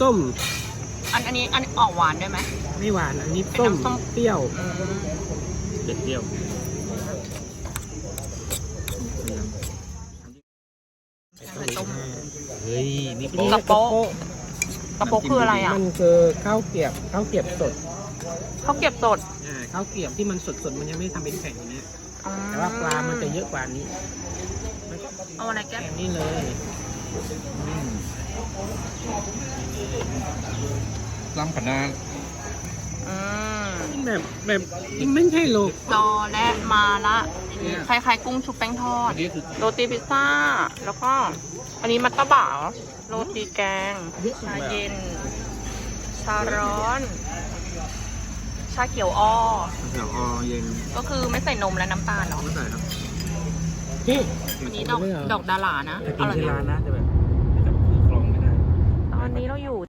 ส้ม อันอันนี้อันออกหวานด้วยไหม ไม่หวานอันนี้เป็นส้มน้ำส้ม เปรี้ยวอืมเด็ดเปรี้ยวไข่ต้ม เฮ้ยนี่นี่กระโป๊ะกระโปรงคืออะไรอะมันคือข้าวเกรียบข้าวเกรียบสดเขาเก็บสดอ่าข้าวเกรียบที่มันสดๆมันยังไม่ทำเป็นแผ่นอย่างเนี้ยอืมแต่ว่าปลามันจะเยอะกว่านี้เอาอะไรแก้แผ่นนี้เลย ล้ำขนาดอืมแบบแบบไม่ใช่โลกจอและมาละคล้ายๆกุ้งชุบแป้งทอด อันนี้คือโรตีพิซซ่า แล้วก็ อันนี้มัตตะบ่าเหรอโรตีแกง ชาเย็น ชาร้อน ชาเขียวอ้อ แถวอเย็นก็คือไม่ใส่นมและน้ำตาลเหรอไม่ใส่ครับนี่อันนี้ดอกดอกดารานะกินที่ร้านนะจะแบบ